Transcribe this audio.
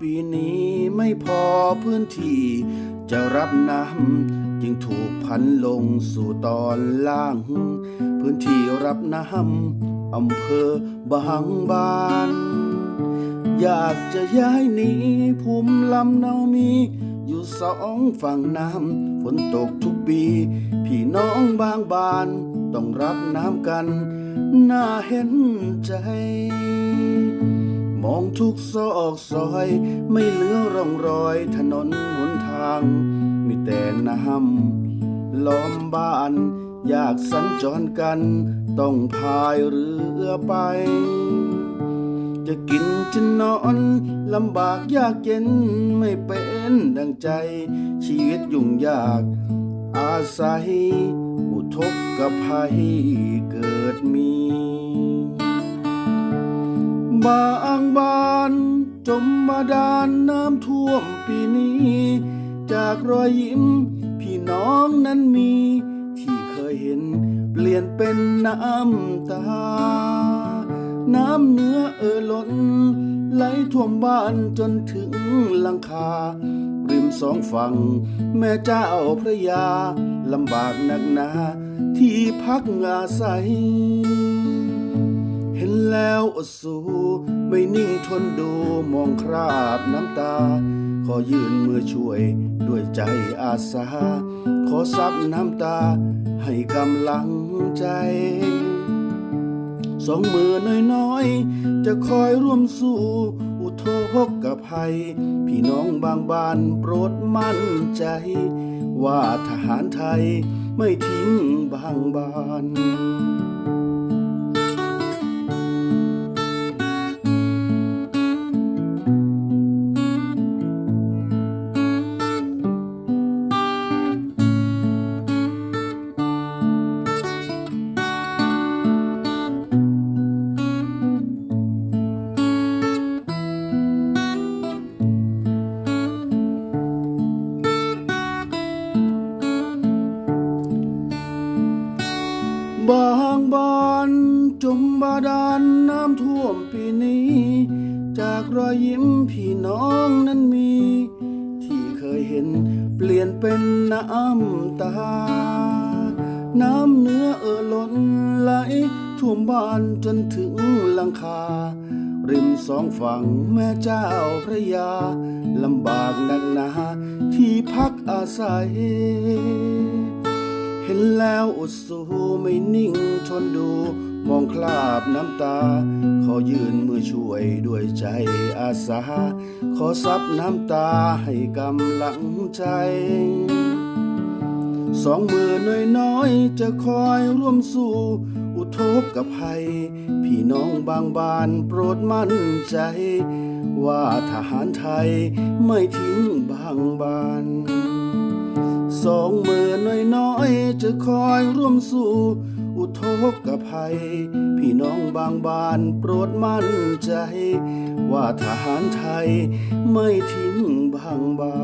ปีนี้ไม่พอพื้นที่ จะรับน้ำจึงถูกพันลงสู่ตอนล่าง พื้นที่รับน้ำอำเภอบางบาน อยากจะย้ายหนีภูมิลำเนามีอยู่สองฝั่งน้ำฝนตกทุกปี พี่น้องบางบาน ต้องรับน้ำกัน น่าเห็นใจ มองทุกซอกซอย ไม่เหลือร่องรอยถนนหนทาง มีแต่น้ำล้อมบ้าน อยากสัญจรกัน ต้องพายเรือไป จะกินจะนอนลำบากยากเย็นไม่เป็นดังใจ ชีวิตยุ่งยาก อาศัย อุทกกภัยเกิดมีบ้า จมบาดาลน้ำท่วมปีนี้ จากรอยยิ้มพี่น้องนั้นมี ที่เคยเห็นเปลี่ยนเป็นน้ำตา น้ำเนื้อเอ่อล้น ไหลท่วมบ้านจนถึงหลังคา ริมสองฝั่ง แม่เจ้าพระยาลำบากหนักหนาที่พักอาศัย เห็นแล้ว อดสู้ไม่นิ่งทนดูมองคราบน้ำตา ขอยืนมือช่วยด้วยใจอาสา ขอซับน้ำตาให้กำลังใจ สองมือน้อยๆ จะคอยร่วมสู้อุทกกับภัย พี่น้องบางบ้านโปรดมั่นใจ ว่าทหารไทยไม่ทิ้งบางบ้าน บางบ้านจมบาดาลน้ำท่วมปีนี้ จากรอยยิ้มพี่น้องนั้นมี ที่เคยเห็นเปลี่ยนเป็นน้ำตา น้ำเนื้อเอ่อล้นไหลท่วมบ้านจนถึงหลังคา ริมสองฝั่งแม่เจ้าพระยาลำบากหนักหนาที่พักอาศัย เห็นแล้วอดสู้ไม่นิ่งทนดู มองคราบน้ำตา ขอยืนมือช่วยด้วยใจอาสา ขอซับน้ำตาให้กำลังใจ สองมือน้อยๆจะคอยร่วมสู้ อุทกกับภัย พี่น้องบางบานโปรดมั่นใจ ว่าทหารไทยไม่ทิ้งบางบ้าน สองมือน้อยๆ จะคอยร่วมสู่ อุทกภัย พี่น้องบางบานโปรดมั่นใจ ว่าทหารไทยไม่ทิ้งบางบาน「